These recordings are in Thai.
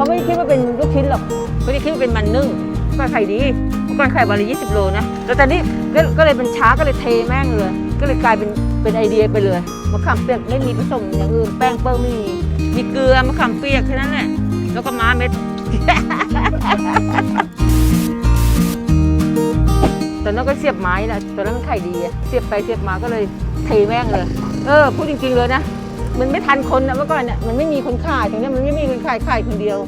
เขาไม่ได้คิดว่าเป็นลูกชิ้นหรอกเขาจะคิดว่าเป็นมันนึ่งก็ไข่ดีเมื่อก่อนไข่วันละยี่สิบโลนะแล้วตอนนี้ก็เลยเป็นช้าก็เลยเทแม่งเลย ก็เลยกลายเป็นเป็นไอเดียไปเลยมะขามเปียกไม่มีผสมอย่างอื่นแป้งเปิ้ลไม่มีมีเกลือมะขามเปียกแค่นั้นแหละแล้วก็ม้าเม็ดตอนนั้นก็เสียบไม้นะตอนนั้นมันไข่ดีเสียบไปเสียบมาก็เลยเทแม่งเลย เออพูดจริง ๆเลยนะ มันไม่ทันคนนะเมื่อก่อนเนี่ยมันไม่มีคนขายตรงเนี้ยมันไม่มีคนขายขายคนเดียว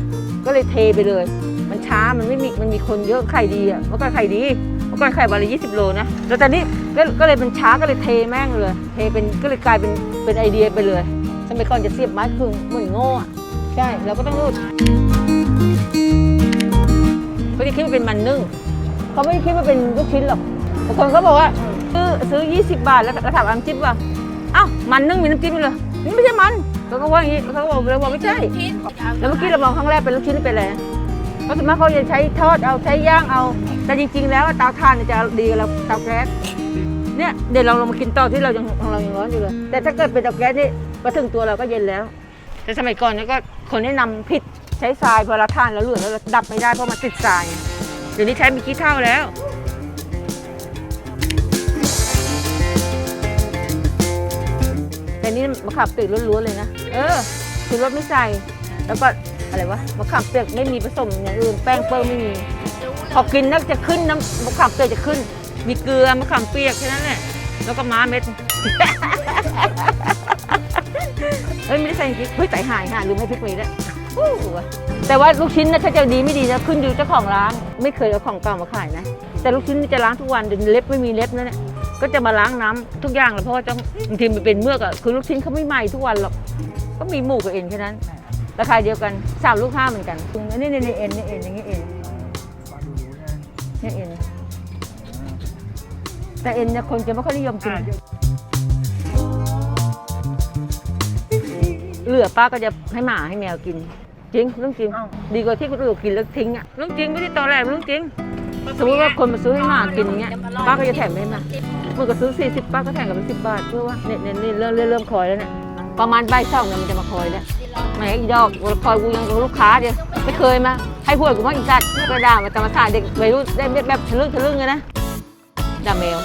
ก็เลยเทไปเลย มันช้ามันไม่มีมันมีคนเยอะไข่ดีอะเมื่อก่อนไข่ดีเมื่อก่อนไข่วันละยี่สิบโลนะแล้วตอนนี้ก็ก็เลยเป็นช้าก็เลยเทแม่งเลย เทเป็นก็เลยกลายเป็นเป็นไอเดียไปเลยสมัยก่อนจะเสียบไม้คือเหมือนโง่อะใช่เราก็ต้องรูดเขาจะคิดว่าเป็นมันนึ่งเขาไม่คิดว่าเป็นลูกชิ้นหรอกบางคนเขาบอกว่าซื้อซื้อ 20 บาทแล้วแล้วถามน้ำจิ้มว่าอ้าวมันนึ่งมีน้ำจิ้มด้วย นี่ไม่ใช่มันเขาก็ว่าอย่างนี้เขาบอกเลยว่าไม่ใช่แล้วเมื่อกี้เรามองครั้งแรกเป็นลูกชิ้นเป็นอะไรเพราะส่วนมากเขาจะใช้ทอดเอาใช้ย่างเอา แต่จริง ๆ แล้วเตาถ่านเนี่ยจะดีกว่าเราเตาแก๊สเนี่ยเดี๋ยวเราลองมากินต่อที่เรายังของเรายังร้อนอยู่เลย แต่ถ้าเกิดเป็นเตาแก๊สนี่มาถึงตัวเราก็เย็นแล้ว แต่สมัยก่อนนี่ก็คนแนะนำผิดใช้ทรายพอเราทานแล้วเหลือแล้วดับไม่ได้เพราะมันติดทรายเดี๋ยวนี้ใช้มีขี้เท่าแล้ว แต่นี่มะขามเปียกล้วนๆเลยนะ เออคือรสไม่ใส่ แล้วก็อะไรวะ มะขามเปียกไม่มีผสมอย่างอื่น แป้งเปิ้ลไม่มี พอกินนักจะขึ้นน้ำมะขามเปียกจะขึ้น มีเกลือมะขามเปียกแค่นั้นแหละ แล้วก็ม้าเม็ด เฮ้ยไม่ได้ใส่พริกเฮ้ยใส่หายหาลืมให้พริกไปแล้วอู้วแต่ว่าลูกชิ้นนะถ้าจะดีไม่ดีนะขึ้นอยู่เจ้าของร้าน ไม่เคยเอาของเก่ามาขายนะ แต่ลูกชิ้นนี่จะล้างทุกวันเดี๋ยวเล็บไม่มีเล็บนั่นแหละ ก็จะมาล้างน้ำทุกอย่างเลยเพราะว่าจะบางทีมันเป็นเมือกอะคือลูกชิ้นเขาไม่ใหม่ทุกวันหรอกก็มีหมูกับเอ็นแค่นั้น ราคาเดียวกันสามลูกห้าเหมือนกันนี่นี่นี่เอ็นนี่เอ็นอย่างนี้เอ็นนี่เอ็นแต่เอ็นเนี่ยคนจะไม่ค่อยนิยมกินเหลือป้าก็จะให้หมาให้แมวกิน จริงเรื่องจริง ดีกว่าที่คนอื่นกินแล้วทิ้งอะเรื่องจริงไม่ได้ตอแหลเรื่องจริง สมมติว่าคนมาซื้อให้หมากินอย่างเงี้ยป้าก็จะแถมให้มาเมื่อก็ซื้อ 40ป้าก็แถมกับเป็นสิบบาทเพื่อว่าเนี่ยเนี่ยนี่เริ่มเริ่มเริ่มคอยแล้วเนี่ยประมาณบ่ายสองเนี่ยมันจะมาคอยแล้วแหมอีดอกคอยกูยังกับลูกค้าเดียวไม่เคยมาให้พวกกูมาอีสัตว์ก็ด่ามาตามภาษาเด็กวัยรุ่นได้แบบทะลึ่งทะลึ่งเลยนะด่าแมว